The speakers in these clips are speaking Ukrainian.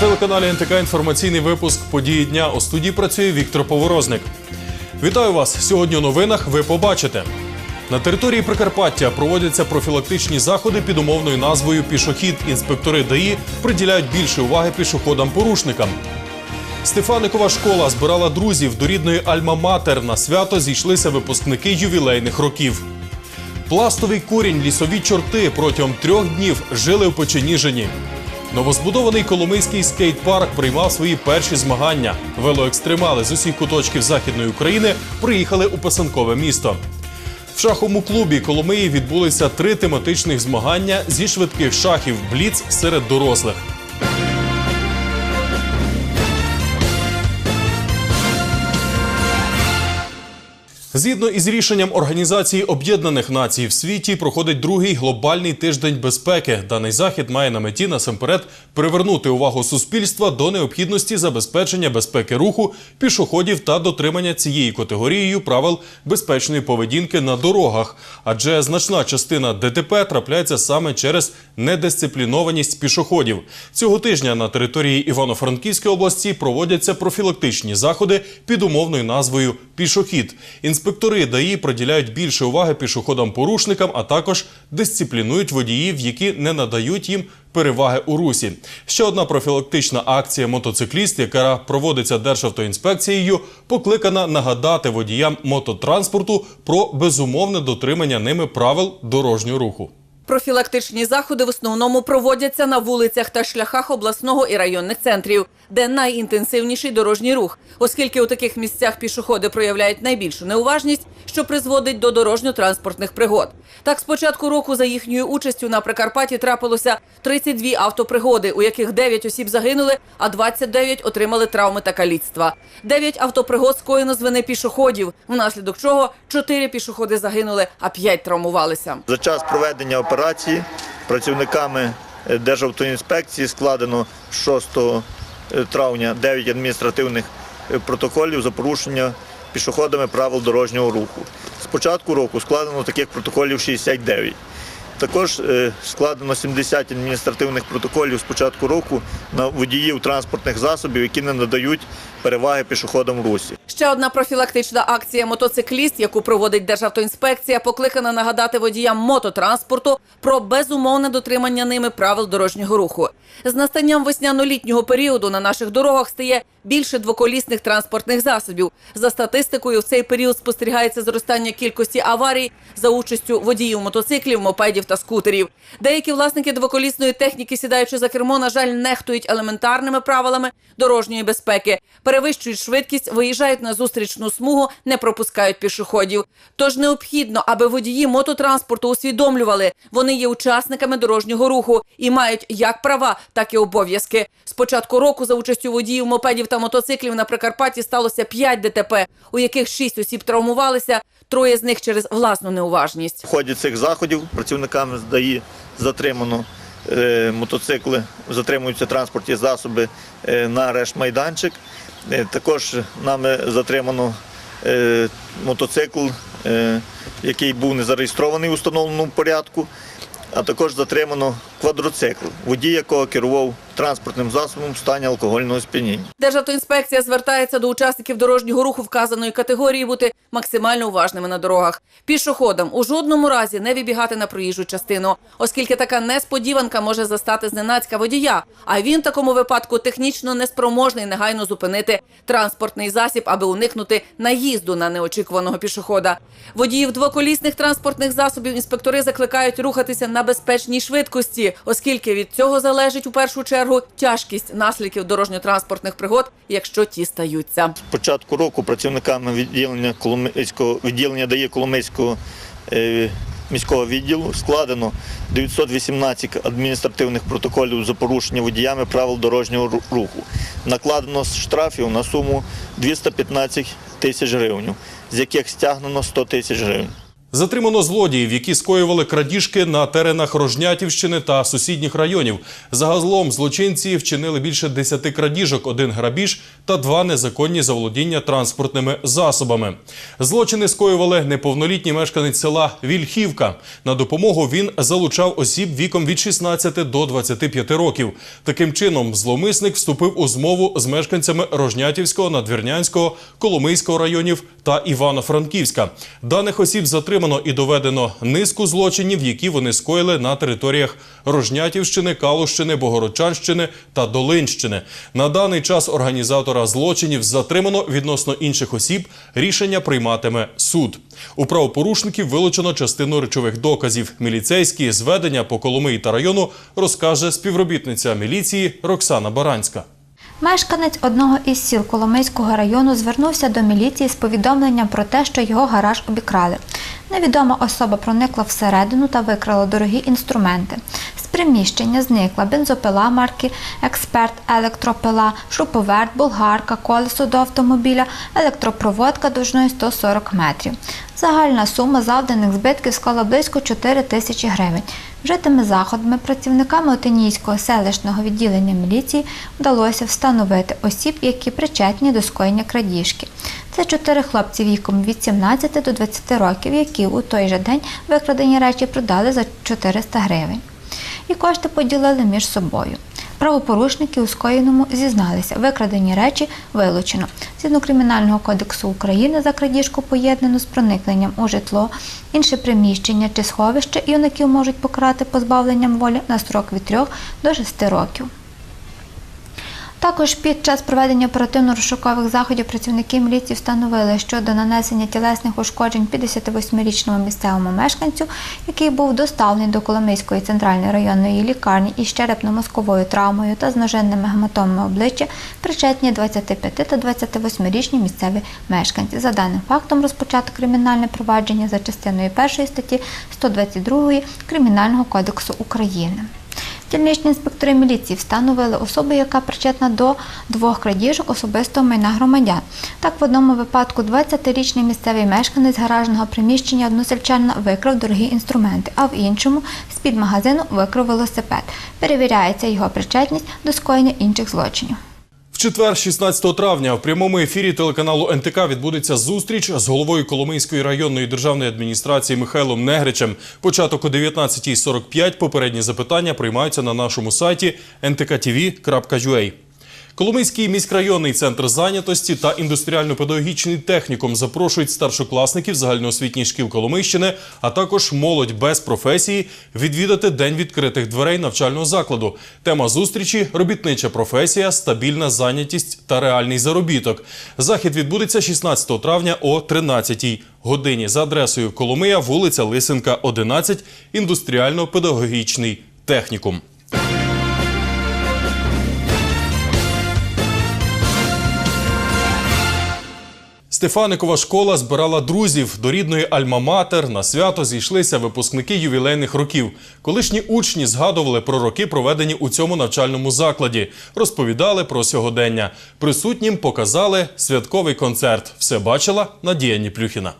телеканалі НТК інформаційний випуск події дня. У студії працює Віктор Поворозник. Вітаю вас! Сьогодні у новинах ви побачите. На території Прикарпаття проводяться профілактичні заходи під умовною назвою Пішохід. Інспектори ДАІ приділяють більше уваги пішоходам-порушникам. Стефаникова школа збирала друзів до рідної Альма-Матер. На свято зійшлися випускники ювілейних років. Пластовий корінь лісові чорти протягом трьох днів жили в Печеніжині. Новозбудований Коломийський скейт-парк приймав свої перші змагання. Велоекстремали з усіх куточків західної України приїхали у писанкове місто. В шаховому клубі Коломиї відбулися три тематичних змагання зі швидких шахів Бліц серед дорослих. Згідно із рішенням Організації Об'єднаних Націй в світі проходить другий глобальний тиждень безпеки. Даний захід має на меті насамперед привернути увагу суспільства до необхідності забезпечення безпеки руху пішоходів та дотримання цією категорією правил безпечної поведінки на дорогах. Адже значна частина ДТП трапляється саме через недисциплінованість пішоходів. Цього тижня на території Івано-Франківської області проводяться профілактичні заходи під умовною назвою Пішохід. Інспектори ДАІ приділяють більше уваги пішоходам-порушникам, а також дисциплінують водіїв, які не надають їм переваги у русі. Ще одна профілактична акція мотоцикліст, яка проводиться Державтоінспекцією, покликана нагадати водіям мототранспорту про безумовне дотримання ними правил дорожнього руху. Профілактичні заходи в основному проводяться на вулицях та шляхах обласного і районних центрів, де найінтенсивніший дорожній рух, оскільки у таких місцях пішоходи проявляють найбільшу неуважність, що призводить до дорожньо-транспортних пригод. Так, з початку року за їхньою участю на Прикарпатті трапилося 32 автопригоди, у яких 9 осіб загинули, а 29 отримали травми та каліцтва. 9 автопригод скоєно з вини пішоходів, внаслідок чого 4 пішоходи загинули, а 5 травмувалися. За час проведення операції працівниками е, Державтоінспекції складено 6 травня 9 адміністративних е, протоколів за порушення пішоходами правил дорожнього руху. З початку року складено таких протоколів 69. Також е, складено 70 адміністративних протоколів з початку року на водіїв транспортних засобів, які не надають переваги пішоходам в русі. Ще одна профілактична акція мотоцикліст, яку проводить Державтоінспекція, покликана нагадати водіям мототранспорту про безумовне дотримання ними правил дорожнього руху. З настанням весняно-літнього періоду на наших дорогах стає більше двоколісних транспортних засобів. За статистикою, в цей період спостерігається зростання кількості аварій за участю водіїв мотоциклів, мопедів та скутерів. Деякі власники двоколісної техніки, сідаючи за кермо, на жаль, нехтують елементарними правилами дорожньої безпеки, перевищують швидкість, виїжджають на зустрічну смугу, не пропускають пішоходів. Тож необхідно, аби водії мототранспорту усвідомлювали, вони є учасниками дорожнього руху і мають як права, так і обов'язки. З початку року за участю водіїв мопедів та мотоциклів на Прикарпатті сталося 5 ДТП, у яких 6 осіб травмувалися, троє з них через власну неуважність. В ході цих заходів працівниками ЗДАІ затримано е, мотоцикли, затримуються транспортні засоби е, на арешт-майданчик. Е, також нами затримано е, мотоцикл, е, який був не зареєстрований у встановленому порядку, а також затримано квадроцикл, водій якого керував транспортним засобом в стані алкогольного сп'яніння. Державтоінспекція звертається до учасників дорожнього руху вказаної категорії бути максимально уважними на дорогах. Пішоходам у жодному разі не вибігати на проїжджу частину, оскільки така несподіванка може застати зненацька водія. А він в такому випадку технічно неспроможний негайно зупинити транспортний засіб, аби уникнути наїзду на неочікуваного пішохода. Водіїв двоколісних транспортних засобів інспектори закликають рухатися на безпечній швидкості, оскільки від цього залежить у першу чергу тяжкість наслідків дорожньо-транспортних пригод, якщо ті стаються. З початку року працівниками відділення Коломийського відділення дає Коломийського е, міського відділу складено 918 адміністративних протоколів за порушення водіями правил дорожнього руху. Накладено штрафів на суму 215 тисяч гривень, з яких стягнено 100 тисяч гривень. Затримано злодіїв, які скоювали крадіжки на теренах Рожнятівщини та сусідніх районів. Загалом злочинці вчинили більше 10 крадіжок, один грабіж та два незаконні заволодіння транспортними засобами. Злочини скоювали неповнолітній мешканець села Вільхівка. На допомогу він залучав осіб віком від 16 до 25 років. Таким чином, зловмисник вступив у змову з мешканцями Рожнятівського, Надвірнянського, Коломийського районів та Івано-Франківська. Даних осіб затримано і доведено низку злочинів, які вони скоїли на територіях Рожнятівщини, Калущини, Богородчанщини та Долинщини. На даний час організатора злочинів затримано відносно інших осіб. Рішення прийматиме суд. У правопорушників вилучено частину речових доказів. Міліцейські зведення по Коломиї та району розкаже співробітниця міліції Роксана Баранська. Мешканець одного із сіл Коломийського району звернувся до міліції з повідомленням про те, що його гараж обікрали. Невідома особа проникла всередину та викрала дорогі інструменти. Приміщення зникла бензопила марки Експерт, електропила, шуруповерт, болгарка, колесо до автомобіля, електропроводка довжиною 140 метрів. Загальна сума завданих збитків склала близько 4 тисячі гривень. Вжитими заходами працівниками Отинійського селищного відділення міліції вдалося встановити осіб, які причетні до скоєння крадіжки. Це чотири хлопці віком від 17 до 20 років, які у той же день викрадені речі продали за 400 гривень. І кошти поділили між собою. Правопорушники у скоєному зізналися, викрадені речі вилучено. Згідно Кримінального кодексу України за крадіжку поєднану з проникненням у житло, інше приміщення чи сховище юнаків можуть покарати позбавленням волі на строк від 3 до 6 років. Також під час проведення оперативно-розшукових заходів працівники міліції встановили, що до нанесення тілесних ушкоджень 58-річному місцевому мешканцю, який був доставлений до Коломийської центральної районної лікарні із черепно-мозковою травмою та з ножинними гематомами обличчя, причетні 25 та 28-річні місцеві мешканці. За даним фактом розпочато кримінальне провадження за частиною 1 статті 122 Кримінального кодексу України. Дільничні інспектори міліції встановили особу, яка причетна до двох крадіжок особистого майна громадян. Так, в одному випадку 20-річний місцевий мешканець гаражного приміщення односельчанина викрав дорогі інструменти, а в іншому з-під магазину викрав велосипед. Перевіряється його причетність до скоєння інших злочинів. Четвер, 16 травня, в прямому ефірі телеканалу НТК відбудеться зустріч з головою Коломийської районної державної адміністрації Михайлом Негричем. Початок о 19.45. Попередні запитання приймаються на нашому сайті ntkTV.ua. Коломийський міськрайонний центр зайнятості та індустріально-педагогічний технікум запрошують старшокласників загальноосвітніх шкіл Коломийщини, а також молодь без професії відвідати день відкритих дверей навчального закладу. Тема зустрічі робітнича професія, стабільна зайнятість та реальний заробіток. Захід відбудеться 16 травня о 13 годині за адресою Коломия, вулиця Лисенка, 11, індустріально-педагогічний технікум. Стефаникова школа збирала друзів до рідної Альма-Матер. На свято зійшлися випускники ювілейних років. Колишні учні згадували про роки, проведені у цьому навчальному закладі, розповідали про сьогодення. Присутнім показали святковий концерт. Все бачила Надія Ніплюхіна.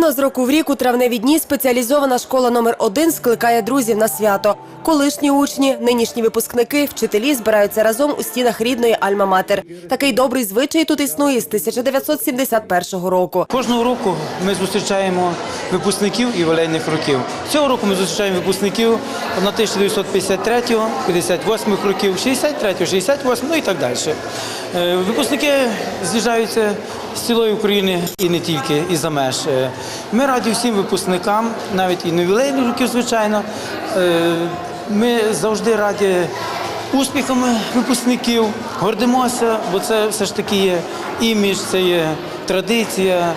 Традиційно з року в рік у травневі дні спеціалізована школа номер 1 скликає друзів на свято. Колишні учні, нинішні випускники, вчителі збираються разом у стінах рідної Альма-Матер. Такий добрий звичай тут існує з 1971 року. Кожного року ми зустрічаємо випускників ювілейних років. Цього року ми зустрічаємо випускників 1953, 58 років, 63, 68, ну і так далі. Е, Випускники з'їжджаються з цілої України і не тільки і за меж. Ми раді всім випускникам, навіть і на ювілейних років, звичайно. Е, Ми завжди раді успіхами випускників, гордимося, бо це все ж таки є імідж, це є традиція.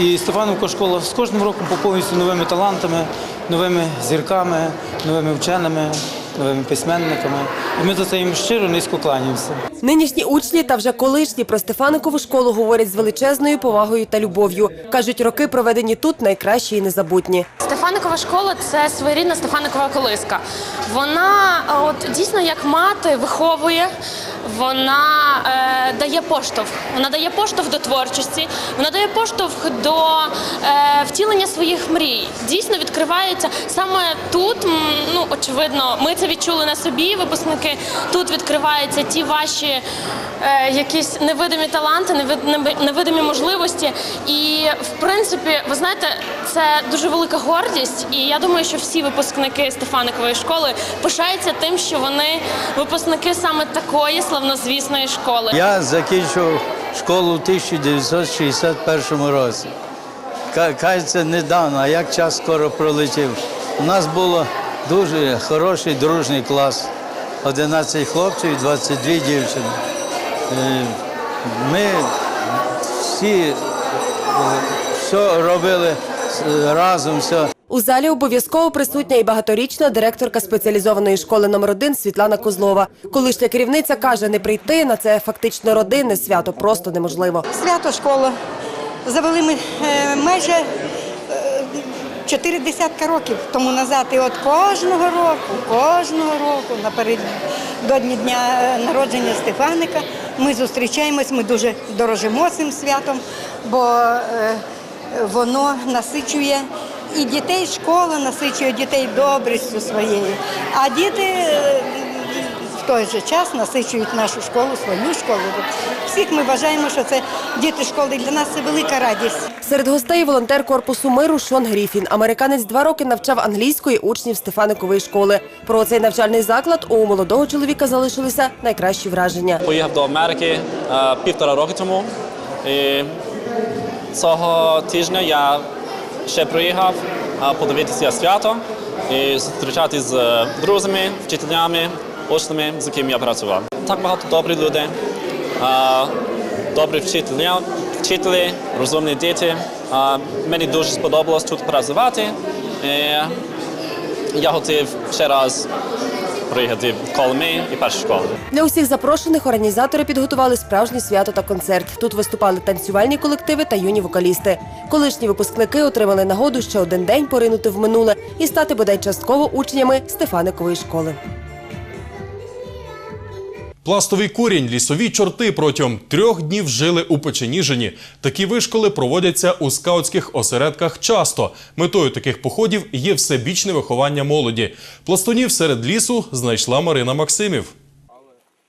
І Стефановка школа з кожним роком поповнюється новими талантами, новими зірками, новими вченими, новими письменниками. І ми за це їм щиро низько кланяємося. Нинішні учні та вже колишні про Стефаникову школу говорять з величезною повагою та любов'ю. Кажуть, роки проведені тут найкращі і незабутні. Стефаникова школа це своєрідна Стефаникова колиска. Вона е, от дійсно як мати виховує, вона е, дає поштовх. Вона дає поштовх до творчості, вона дає поштовх до е, втілення своїх мрій. Дійсно відкривається саме тут. Ну очевидно, ми це відчули на собі. Випускники тут відкриваються ті ваші е, якісь невидимі таланти, невид- неви- невидимі можливості. І в принципі, ви знаєте, це дуже велика гордість. І я думаю, що всі випускники Стефаникової школи пишаються тим, що вони випускники саме такої славнозвісної школи. Я закінчив школу в 1961 році. Ка- Кажеться, недавно, а як час скоро пролетів. У нас було дуже хороший дружний клас. 11 хлопців і 22 дівчини. Е, Ми всі е, все робили е, разом, все. У залі обов'язково присутня і багаторічна директорка спеціалізованої школи номер 1 Світлана Козлова. Колишня керівниця каже, не прийти на це фактично родинне свято просто неможливо. Свято школа. Завели ми е, майже е, чотири десятка років тому назад. І от кожного року, кожного року, напередодні дня е, народження Стефаника, ми зустрічаємось, ми дуже дорожимо цим святом, бо е, воно насичує і дітей, школа насичує дітей добрістю своєю. А діти е, в той же час насичують нашу школу, свою школу. Всіх ми вважаємо, що це діти школи. Для нас це велика радість. Серед гостей волонтер корпусу миру Шон Гріфін. Американець два роки навчав англійської учнів Стефаникової школи. Про цей навчальний заклад у молодого чоловіка залишилися найкращі враження. Поїхав до Америки е, півтора роки тому. І цього тижня я ще приїхав е, подивитися свято і зустрічатися з е, друзями, вчителями, учнями, з якими я працював. Так багато добрих людей, е, добрі вчителі, вчителі, розумні діти. Е, Мені дуже сподобалось тут працювати. І я хотів ще раз приїхати колми і першу школу. Для усіх запрошених організатори підготували справжнє свято та концерт. Тут виступали танцювальні колективи та юні вокалісти. Колишні випускники отримали нагоду ще один день поринути в минуле і стати бодай частково учнями Стефаникової школи. Пластовий курінь, лісові чорти протягом трьох днів жили у Печеніжині. Такі вишколи проводяться у скаутських осередках часто. Метою таких походів є всебічне виховання молоді. Пластунів серед лісу знайшла Марина Максимів.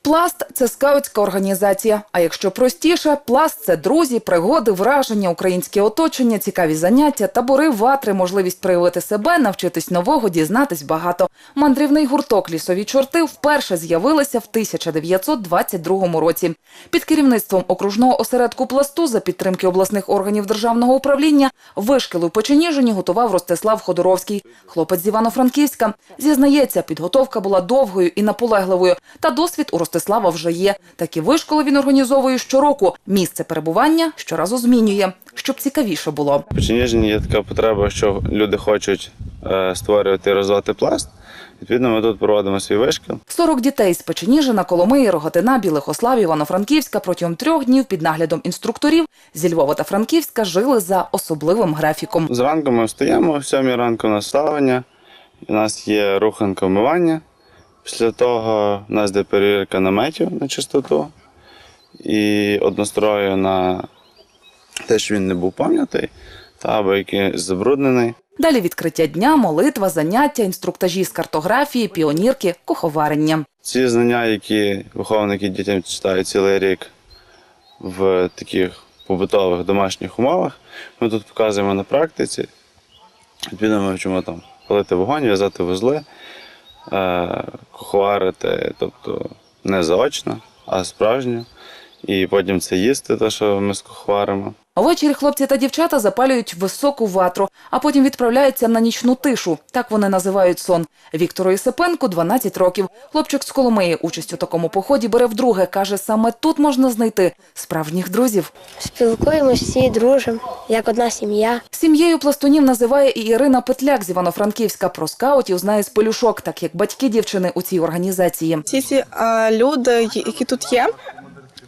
Пласт це скаутська організація. А якщо простіше, пласт це друзі, пригоди, враження, українське оточення, цікаві заняття, табори, ватри, можливість проявити себе, навчитись нового, дізнатись багато. Мандрівний гурток лісові чорти вперше з'явилися в 1922 році. Під керівництвом окружного осередку пласту за підтримки обласних органів державного управління вишкіл у Печеніжині готував Ростислав Ходоровський. Хлопець з Івано-Франківська зізнається, підготовка була довгою і наполегливою. Та досвід у Ростислава вже є. Такі вишколи він організовує щороку. Місце перебування щоразу змінює, щоб цікавіше було. В Печеніжині є така потреба, що люди хочуть е, створювати і розвивати пласт. Відповідно, ми тут проводимо свій вишкіл. 40 дітей з Печеніжина, Коломиї, Роготина, Білихослав, Івано-Франківська протягом трьох днів під наглядом інструкторів зі Львова та Франківська жили за особливим графіком. Зранку ми встаємо, о 7 ранку у нас ставлення, у нас є руханка вмивання. Після того у нас йде перевірка наметів на чистоту і однострою на те, що він не був пам'ятий, та або який забруднений. Далі відкриття дня, молитва, заняття, інструктажі з картографії, піонірки, куховарення. Ці знання, які виховники дітям читають цілий рік в таких побутових домашніх умовах, ми тут показуємо на практиці. Відповідно, ми вчимо там палити вогонь, в'язати вузли, куховарити, тобто не заочно, а справжньо. І потім це їсти, те, що ми скухваримо. Ввечері хлопці та дівчата запалюють високу ватру, а потім відправляються на нічну тишу. Так вони називають сон. Віктору Ісипенку 12 років. Хлопчик з Коломиї участь у такому поході бере вдруге. Каже, саме тут можна знайти справжніх друзів. Спілкуємось всі, дружимо, як одна сім'я. Сім'єю пластунів називає і Ірина Петляк з Івано-Франківська. Про скаутів знає з пелюшок, так як батьки дівчини у цій організації. Всі ці е, люди, які тут є,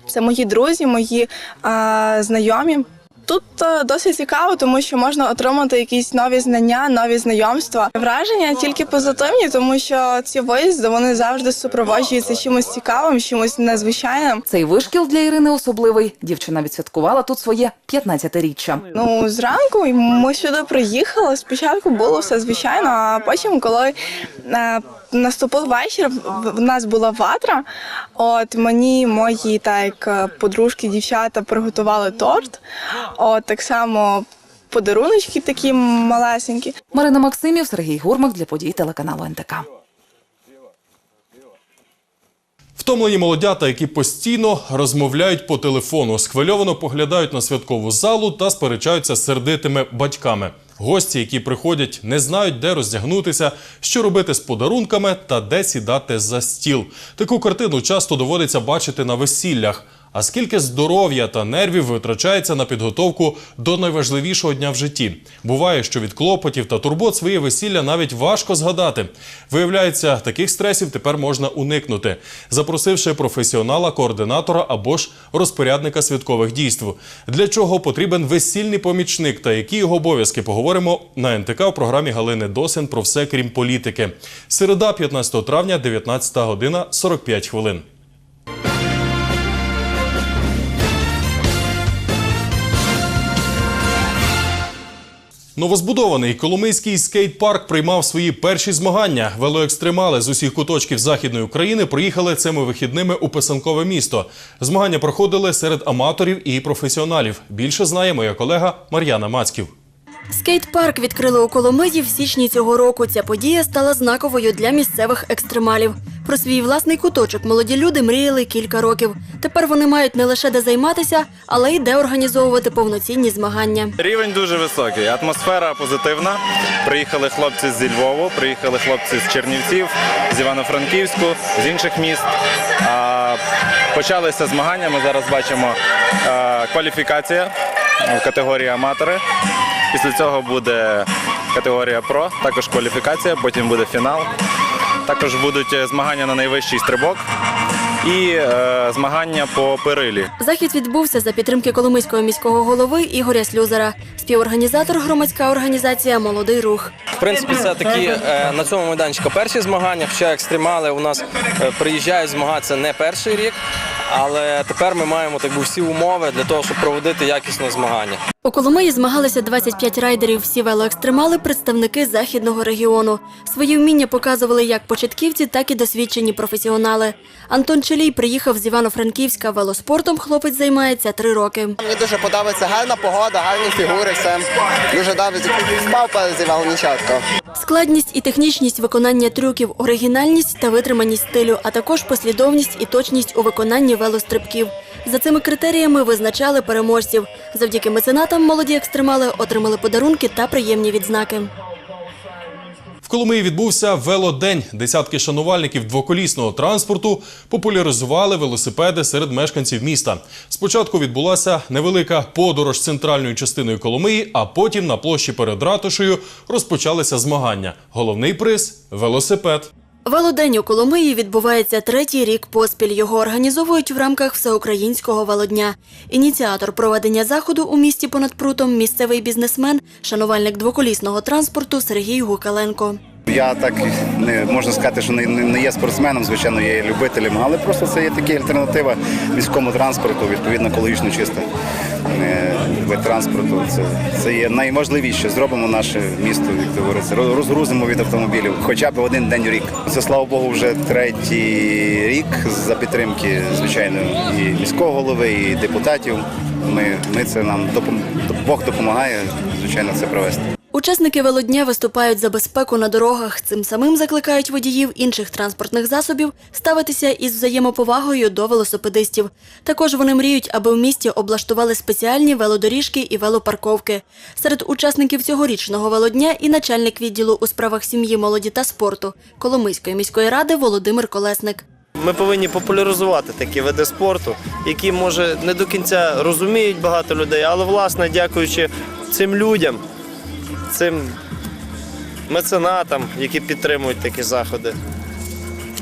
це мої друзі, мої е, знайомі. Тут е, досить цікаво, тому що можна отримати якісь нові знання, нові знайомства. Враження тільки позитивні, тому що ці виїзди вони завжди супроводжуються чимось цікавим, чимось незвичайним. Цей вишкіл для Ірини особливий. Дівчина відсвяткувала тут своє 15-річчя. Ну, зранку ми сюди приїхали. Спочатку було все звичайно, а потім, коли е, наступив вечір, в- нас була ватра. От мені мої так е, подружки, дівчата приготували торт. От так само подаруночки такі малесенькі. Марина Максимів, Сергій Гурмак для подій телеканалу НТК. Втомлені молодята, які постійно розмовляють по телефону, схвильовано поглядають на святкову залу та сперечаються з сердитими батьками. Гості, які приходять, не знають, де роздягнутися, що робити з подарунками та де сідати за стіл. Таку картину часто доводиться бачити на весіллях. А скільки здоров'я та нервів витрачається на підготовку до найважливішого дня в житті? Буває, що від клопотів та турбот своє весілля навіть важко згадати. Виявляється, таких стресів тепер можна уникнути, запросивши професіонала, координатора або ж розпорядника святкових дійств. Для чого потрібен весільний помічник та які його обов'язки поговоримо на НТК в програмі Галини Досин про все крім політики. Середа, 15 травня, 19 година, 45 хвилин. Новозбудований Коломийський скейт-парк приймав свої перші змагання. Велоекстремали з усіх куточків західної України приїхали цими вихідними у писанкове місто. Змагання проходили серед аматорів і професіоналів. Більше знає моя колега Мар'яна Мацьків. Скейт-парк відкрили у Коломиї в січні цього року. Ця подія стала знаковою для місцевих екстремалів. Про свій власний куточок молоді люди мріяли кілька років. Тепер вони мають не лише де займатися, але й де організовувати повноцінні змагання. Рівень дуже високий, атмосфера позитивна. Приїхали хлопці зі Львову, приїхали хлопці з Чернівців, з Івано-Франківську, з інших міст. Почалися змагання. Ми зараз бачимо кваліфікація в категорії аматори. Після цього буде категорія Про, також кваліфікація, потім буде фінал. Також будуть е, змагання на найвищий стрибок і е, змагання по перилі. Захід відбувся за підтримки Коломийського міського голови Ігоря Слюзера. Співорганізатор громадська організація Молодий рух. В принципі, це такі е, на цьому майданчику перші змагання. Хоча екстремали у нас е, приїжджають змагатися не перший рік, але тепер ми маємо так би всі умови для того, щоб проводити якісне змагання. У Коломиї змагалися 25 райдерів. Всі велоекстремали – представники західного регіону. Свої вміння показували як початківці, так і досвідчені професіонали. Антон Челій приїхав з Івано-Франківська. Велоспортом хлопець займається три роки. Мені дуже подобається гарна погода, гарні фігури, все. Дуже добре спав перезівав нічатко. Складність і технічність виконання трюків, оригінальність та витриманість стилю, а також послідовність і точність у виконанні велострибків. За цими критеріями визначали переможців. Завдяки меценатам молоді екстремали отримали подарунки та приємні відзнаки. В Коломиї відбувся велодень. Десятки шанувальників двоколісного транспорту популяризували велосипеди серед мешканців міста. Спочатку відбулася невелика подорож центральною частиною Коломиї, а потім на площі перед ратушею розпочалися змагання. Головний приз велосипед. Велодень у Коломиї відбувається третій рік поспіль. Його організовують в рамках всеукраїнського велодня. Ініціатор проведення заходу у місті понад прутом місцевий бізнесмен, шанувальник двоколісного транспорту Сергій Гукаленко. Я так не можна сказати, що не, не є спортсменом, звичайно, є любителем, але просто це є така альтернатива міському транспорту, відповідно екологічно чиста вид транспорту. Це, це є найважливіше. Зробимо наше місто, як говориться, розгрузимо від автомобілів хоча б один день у рік. Це слава Богу, вже третій рік за підтримки, звичайно, і міського голови, і депутатів. ми, ми це нам допом... Бог допомагає, звичайно, це провести. Учасники велодня виступають за безпеку на дорогах. Цим самим закликають водіїв інших транспортних засобів ставитися із взаємоповагою до велосипедистів. Також вони мріють, аби в місті облаштували спеціальні велодоріжки і велопарковки. Серед учасників цьогорічного велодня і начальник відділу у справах сім'ї, молоді та спорту Коломийської міської ради Володимир Колесник. Ми повинні популяризувати такі види спорту, які може не до кінця розуміють багато людей, але власне дякуючи цим людям, цим меценатам, які підтримують такі заходи,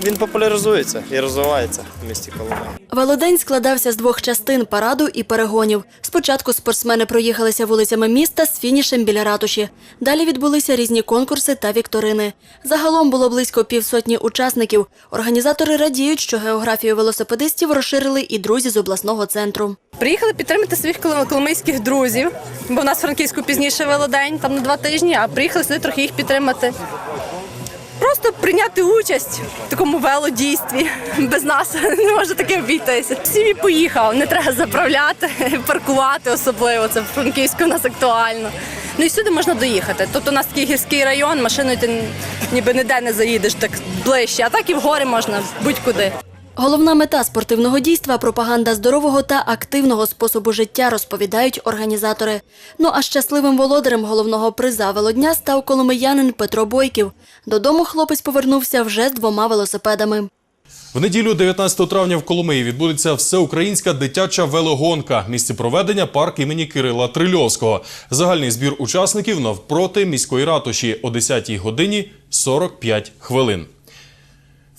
він популяризується і розвивається в місті Коломия. Велодень складався з двох частин параду і перегонів. Спочатку спортсмени проїхалися вулицями міста з фінішем біля ратуші. Далі відбулися різні конкурси та вікторини. Загалом було близько півсотні учасників. Організатори радіють, що географію велосипедистів розширили і друзі з обласного центру. Приїхали підтримати своїх коло- коломийських друзів, бо в нас в Франківську пізніше велодень, там на два тижні, а приїхали сюди трохи їх підтримати. Просто прийняти участь в такому велодійстві. Без нас не може таке обійтися. Всім і поїхав, не треба заправляти, паркувати особливо. Це в Франківську у нас актуально. Ну і сюди можна доїхати. Тут у нас такий гірський район, машиною ти ніби ніде не заїдеш так ближче, а так і в гори можна будь-куди. Головна мета спортивного дійства пропаганда здорового та активного способу життя, розповідають організатори. Ну а щасливим володарем головного приза велодня став коломиянин Петро Бойків. Додому хлопець повернувся вже з двома велосипедами. В неділю 19 травня в Коломиї відбудеться всеукраїнська дитяча велогонка. Місце проведення парк імені Кирила Трильовського. Загальний збір учасників навпроти міської ратуші о 10 годині 45 хвилин.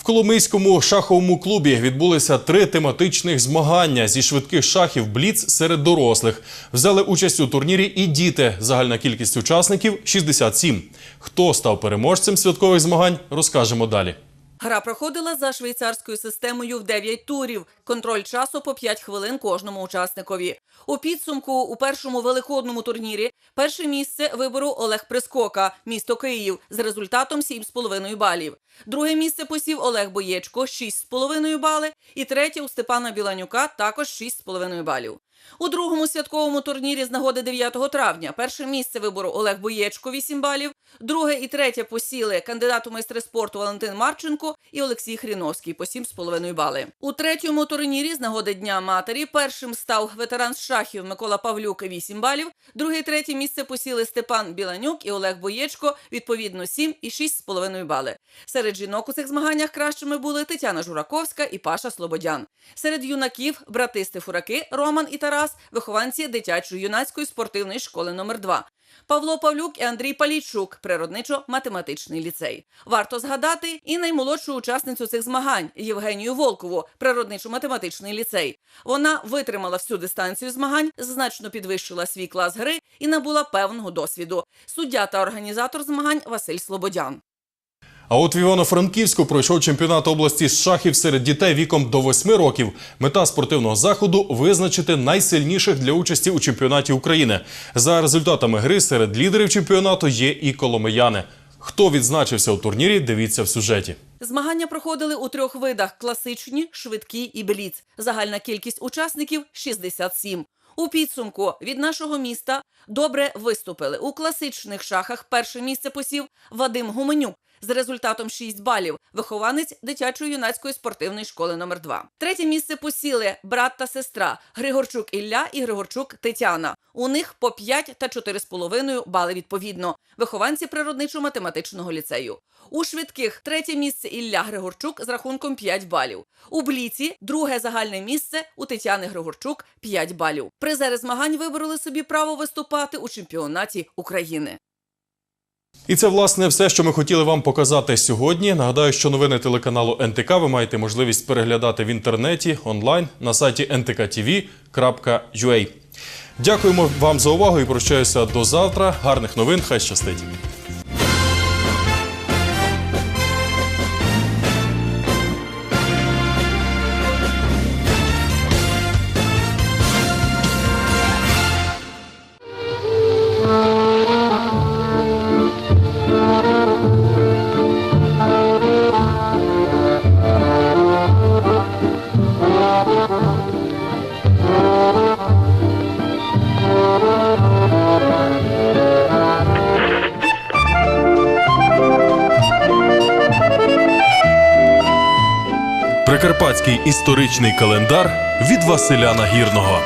Коломийському шаховому клубі відбулися три тематичних змагання зі швидких шахів Бліц серед дорослих. Взяли участь у турнірі і діти. Загальна кількість учасників 67. Хто став переможцем святкових змагань, розкажемо далі. Гра проходила за швейцарською системою в 9 турів. Контроль часу по 5 хвилин кожному учасникові. У підсумку у першому великодному турнірі перше місце вибору Олег Прискока, місто Київ, з результатом 7,5 балів. Друге місце посів Олег Боєчко 6,5 бали. І третє у Степана Біланюка також 6,5 балів. У другому святковому турнірі з нагоди 9 травня перше місце вибору Олег Боєчко 8 балів, друге і третє посіли кандидат у майстри спорту Валентин Марченко і Олексій Хріновський по 7,5 бали. У третьому турнірі з нагоди Дня матері першим став ветеран шахів Микола Павлюк 8 балів, друге і третє місце посіли Степан Біланюк і Олег Боєчко відповідно 7 і 6,5 бали. Серед жінок у цих змаганнях кращими були Тетяна Жураковська і Паша Слободян. Серед юнаків брати Стефураки Роман і Тарас, вихованці дитячої юнацької спортивної школи номер 2 Павло Павлюк і Андрій Палійчук, природничо-математичний ліцей. Варто згадати і наймолодшу учасницю цих змагань Євгенію Волкову, природничо-математичний ліцей. Вона витримала всю дистанцію змагань, значно підвищила свій клас гри і набула певного досвіду. Суддя та організатор змагань Василь Слободян. А от в Івано-Франківську пройшов чемпіонат області з шахів серед дітей віком до 8 років. Мета спортивного заходу визначити найсильніших для участі у чемпіонаті України. За результатами гри серед лідерів чемпіонату є і коломияни. Хто відзначився у турнірі, дивіться в сюжеті. Змагання проходили у трьох видах: класичні, швидкі і бліц. Загальна кількість учасників 67. У підсумку від нашого міста добре виступили у класичних шахах. Перше місце посів Вадим Гуменюк з результатом 6 балів. Вихованець дитячої юнацької спортивної школи номер 2 Третє місце посіли брат та сестра Григорчук Ілля і Григорчук Тетяна. У них по 5 та 4,5 бали відповідно. Вихованці природничо-математичного ліцею. У швидких третє місце Ілля Григорчук з рахунком 5 балів. У бліці друге загальне місце у Тетяни Григорчук 5 балів. Призери змагань вибороли собі право виступати у чемпіонаті України. І це власне все, що ми хотіли вам показати сьогодні. Нагадаю, що новини телеканалу НТК ви маєте можливість переглядати в інтернеті онлайн на сайті ntktv.ua. Дякуємо вам за увагу і прощаюся до завтра. Гарних новин, хай щастить. Закарпатський історичний календар від Василя Нагірного.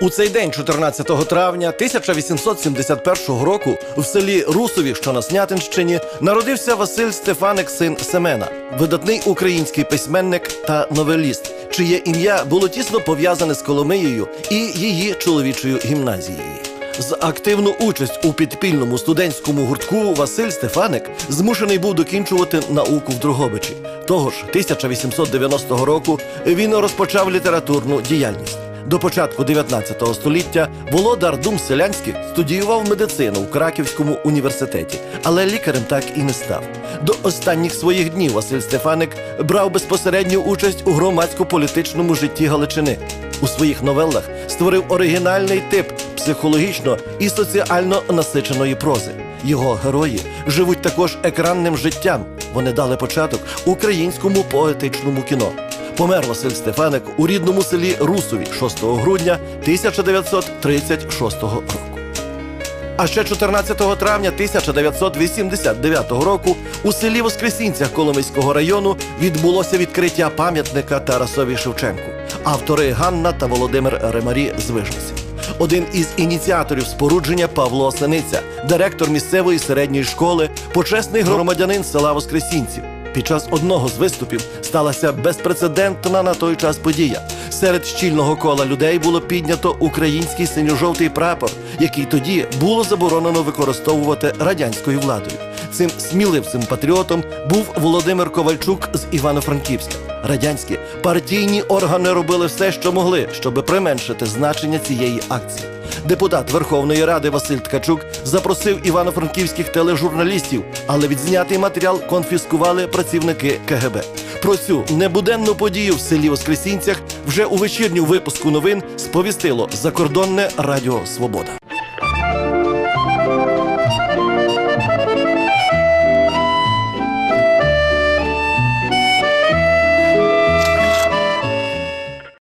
У цей день, 14 травня 1871 року, в селі Русові, що на Снятинщині, народився Василь Стефаник, син Семена, видатний український письменник та новеліст, чиє ім'я було тісно пов'язане з Коломиєю і її чоловічою гімназією. З активну участь у підпільному студентському гуртку Василь Стефаник змушений був докінчувати науку в Дрогобичі. Того ж 1890 року він розпочав літературну діяльність. До початку 19 століття Володар Дум Селянських студіював медицину в Краківському університеті, але лікарем так і не став. До останніх своїх днів Василь Стефаник брав безпосередню участь у громадсько-політичному житті Галичини. У своїх новелах створив оригінальний тип психологічно і соціально насиченої прози. Його герої живуть також екранним життям. Вони дали початок українському поетичному кіно. Помер Василь Стефаник у рідному селі Русові 6 грудня 1936 року. А ще 14 травня 1989 року у селі Воскресінцях Коломийського району відбулося відкриття пам'ятника Тарасові Шевченку. Автори Ганна та Володимир Ремарі з Вижниці. Один із ініціаторів спорудження Павло Синиця, директор місцевої середньої школи, почесний громадянин села Воскресінців. Під час одного з виступів сталася безпрецедентна на той час подія. Серед щільного кола людей було піднято український синьо-жовтий прапор, який тоді було заборонено використовувати радянською владою. Цим сміливцем патріотом був Володимир Ковальчук з Івано-Франківська. Радянські партійні органи робили все, що могли, щоб применшити значення цієї акції. Депутат Верховної Ради Василь Ткачук запросив івано-франківських тележурналістів, але відзнятий матеріал конфіскували працівники КГБ. Про цю небуденну подію в селі Воскресінцях вже у вечірню випуску новин сповістило закордонне Радіо Свобода.